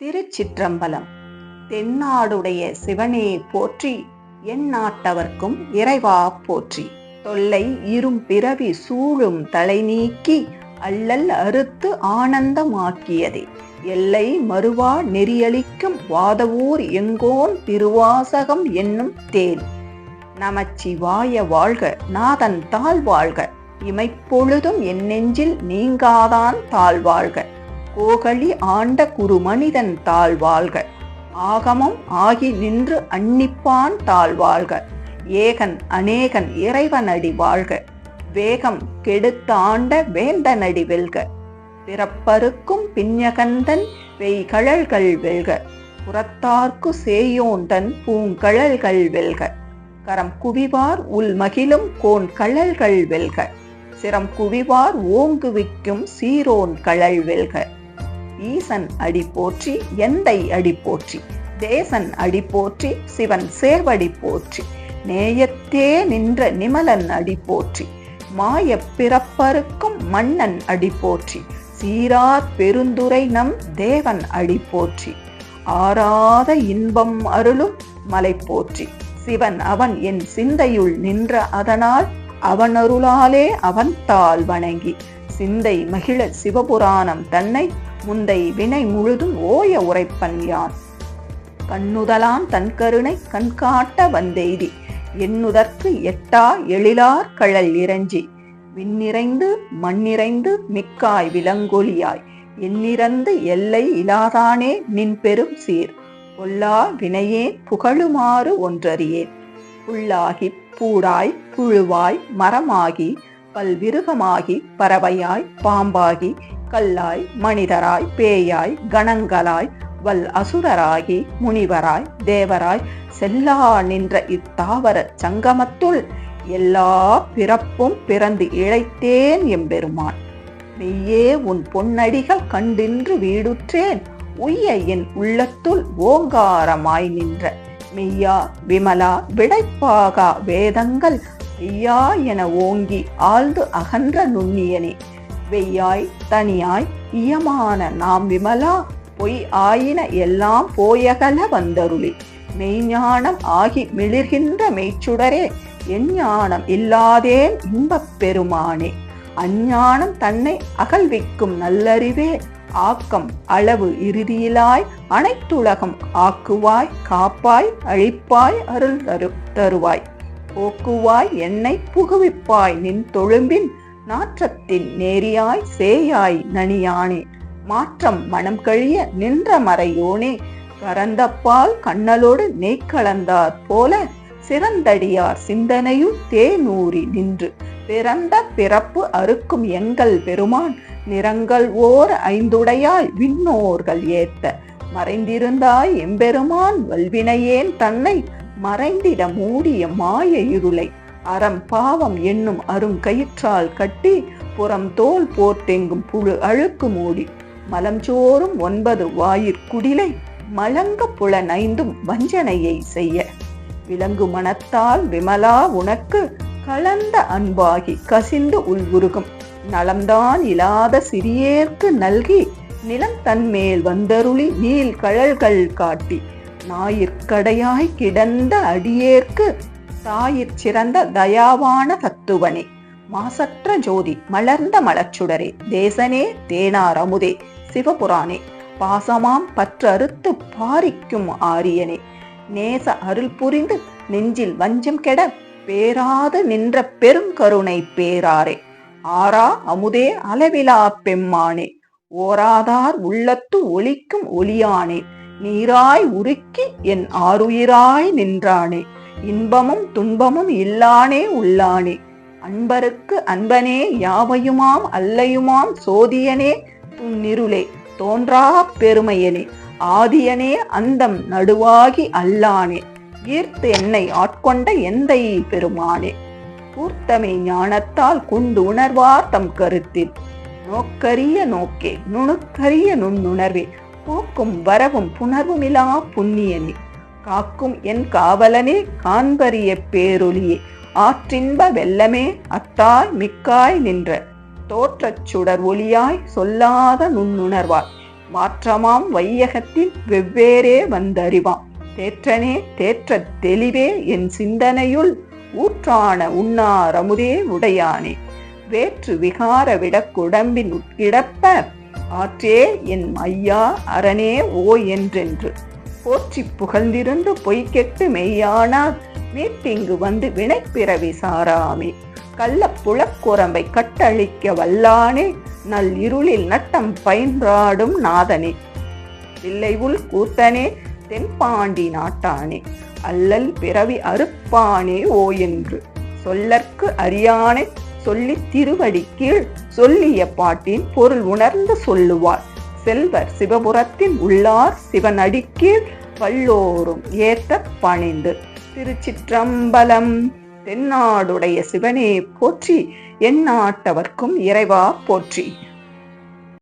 திருச்சிற்றம்பலம். தென்னாடுடைய சிவனே போற்றி என் நாட்டவர்க்கும் இறைவா போற்றி. தொல்லை இரும் பிறவி சூழும் தலை நீக்கி அல்லல் அறுத்து ஆனந்தமாக்கியதே. எல்லை மறுவா நெறியளிக்கும் வாதவூர் எங்கோன் திருவாசகம் என்னும் தேன். நமச்சிவாய வாழ்க நாதன் தாழ் வாழ்க இமைப்பொழுதும் என் நெஞ்சில் நீங்காதான் தாழ் வாழ்க கோகலி ஆண்ட குரு மனிதன் தாழ் வாழ்க. ஆகமம் ஆகி நின்று அன்னிப்பான் தாழ் வாழ்க. ஏகன் அநேகன் இறைவனடி வாழ்க. வேகம் கெடுத்த ஆண்ட வேந்தனடி வெல்க. பிறப்பருக்கும் பின்யகந்தன் வெய்கழல்கள் வெல்க. புறத்தார்க்கு சேயோந்தன் பூங்கழல்கள் வெல்க. கரம் குவிவார் உள் மகிழும் கோன் கழல்கள் வெல்க. சிரம் குவிவார் ஓங்குவிக்கும் சீரோன் கழல் வெல்க. ஈசன் அடி போற்றி எந்தை அடி போற்றி. தேசன் அடி போற்றி சிவன் சேவடி போற்றி. நேயத்தே நின்ற நிமலன் அடி போற்றி. மாய பிறப்பருக்கும் மன்னன் அடி போற்றி. சீரார் பெருந்துரை நம் தேவன் அடி போற்றி. ஆறாத இன்பம் அருளும் மலை போற்றி. சிவன் அவன் என் சிந்தையுள் நின்ற அதனால் அவனருளாலே அவன் தாள் வணங்கி. சிந்தை மகிழ சிவபுராணம் தன்னை முந்தை வினை முழுதும் ஓய உரைப்பன் யான்? கண்ணுதலான் தன் கருணை கண்காட்ட வந்தெய்தி எண்ணுதற்கு எட்டா எழிலார் கழல் இறஞ்சி விண்ணிறைந்து மண்ணிறைந்து மிக்காய் விலங்கொலியாய் எண்ணிறந்து எல்லை இலாதானே நின் பெரும் சீர். பொல்லா வினையே புகழுமாறு ஒன்றறியேன். புல்லாகி பூடாய் புழுவாய் மரமாகி பல்விருகமாகி பறவையாய் பாம்பாகி கல்லாய் மனிதராய் பேயாய் கணங்களாய் வல் அசுரராகி முனிவராய் தேவராய் செல்லா நின்ற இத்தாவர சங்கமத்துள் எல்லா பிறப்பும் பிறந்து இழைத்தேன் எம்பெருமான். நீயே உன் பொன்னடிகள் கண்டின்று வீடுற்றேன். உய்ய என் உள்ளத்துள் ஓங்காரமாய் நின்ற மெய்யா விமலா விடைப்பாகா வேதங்கள் ஐயா என ஓங்கி ஆழ்ந்து அகன்ற நுண்ணியனே. வெய்யாய் தனியாய் இயமான நாம் விமலா பொய் ஆயின எல்லாம் போயகல வந்தருளி. மெய்ஞானம் ஆகி மிளிர்கின்ற மெய்ச்சுடரே எஞ்ஞானம் இல்லாதேன் இன்பப் பெருமானே. அஞ்ஞானம் தன்னை அகழ்விக்கும் நல்லறிவே ஆக்கம் அளவு இறுதியிலாய் அனைத்துலகம் ஆக்குவாய் காப்பாய் அழிப்பாய் அருள் தரு தருவாய். போக்குவாய் என்னை புகுவிப்பாய் நின் தொழும்பின் நாற்றத்தின் நேரியாய் சேயாய் நனியானே. மாற்றம் மனம் கழிய நின்ற மறையோனே. கரந்தப்பால் கண்ணலோடு நெய் கலந்தார் போல சிறந்தடியார் சிந்தனையும் தேனூறி நின்று. பிறந்த பிறப்பு அறுக்கும் எங்கள் பெருமான் நிறங்கள் ஓர் ஐந்துடையாய் விண்ணோர்கள் ஏத்த. மறைந்திருந்தாய் எம்பெருமான் வல்வினையேன் தன்னை மறைந்திட மூடிய மாய இருளை அறம் பாவம் என்னும் அருங்கயிற்றால் கட்டி புறம் தோல் போர்த்தெங்கும் புழு அழுக்கு மூடி. மலஞ்சோறும் ஒன்பது வாயிற்குடிலை மலங்க புலனைந்தும் வஞ்சனையை செய்ய. விலங்கு மனத்தால் விமலா உனக்கு கலந்த அன்பாகி கசிந்து உள்வுருகும் நலம்தான் இல்லாத சிறியேற்கு நல்கி நிலம் தன்மேல் வந்தருளி நீல் கழல்கள் காட்டி. ஞாயிற்கடையாய் கிடந்த அடியேற்கு தாயிற் சிறந்த தயாவான தத்துவனே. மாசற்ற ஜோதி மலர்ந்த மலச்சுடரே. தேசனே தேனார் அமுதே. சிவபுராணே பாசமாம் பற்றறுத்து பாரிக்கும் ஆரியனே. நேச அருள் புரிந்து நெஞ்சில் வஞ்சம் கெட பேராது நின்ற பெருங்கருணை பேராரே. ஆரா அமுதே அளவிலா பெம்மானே. ஓராதார் உள்ளத்து ஒளிக்கும் ஒளியானே. நீராய் உருக்கி என் ஆருயிராய் நின்றானே. இன்பமும் துன்பமும் இல்லானே உள்ளானே. அன்பருக்கு அன்பனே யாவையுமாம் அல்லையுமாம் சோதியனே துன்னிருளே தோன்றா பெருமையனே. ஆதியனே அந்தம் நடுவாகி அல்லானே. ஈர்த்து என்னை ஆட்கொண்ட எந்தை பெருமானே. கூர்த்தமை ஞானத்தால் குண்டு உணர்வார் தம் கருத்தில். நோக்கரிய நோக்கே நுணுக்கரிய நுண்ணுணர்வே. போக்கும் வரவும் புணர்வுமிலா புண்ணியனே. காக்கும் என் காவலனே காண்பறிய பேரொலியே. ஆற்றின்ப வெள்ளமே அத்தாய் மிக்காய் நின்ற. தோற்றச் சுடர் ஒளியாய் சொல்லாத நுண்ணுணர்வாய். மாற்றமாம் வையகத்தில் வெவ்வேறே வந்தறிவாம். தேற்றனே தேற்றத் தெளிவே என் சிந்தனையுள். ஊற்றான உண்ணாரமுதே உடையானே. வேற்று விகார விடக்குடம்பின் உட்கிடப்ப ஆற்றே என் ஐயா அரணே ஓ என்றென்று. போற்றி புகழ்ந்திருந்து பொய்கெட்டு மெய்யானார் மீட்டிங்கு வந்து வினைப்பிறவி சாராமே. கள்ள புலக்குரம்பை கட்டழிக்க வல்லானே நல் இருளில் நட்டம் பயின்றாடும் நாதனே. பிள்ளை உள் கூத்தனே தென்பாண்டி நாட்டானே. அல்லல் பிறவி அறுப்பானே ஓ என்று சொல்லற்கு அறியானை சொல்லி திருவடி கீழ் சொல்லிய பாட்டின் பொருள் உணர்ந்து சொல்லுவார். செல்வர் சிவபுரத்தின் உள்ளார் சிவனடிக்கீழ் வல்லோரும் ஏத்த பணிந்து. திருச்சிற்றம்பலம் தென்னாடுடைய சிவனே போற்றி எந்நாட்டவர்க்கும் இறைவா போற்றி.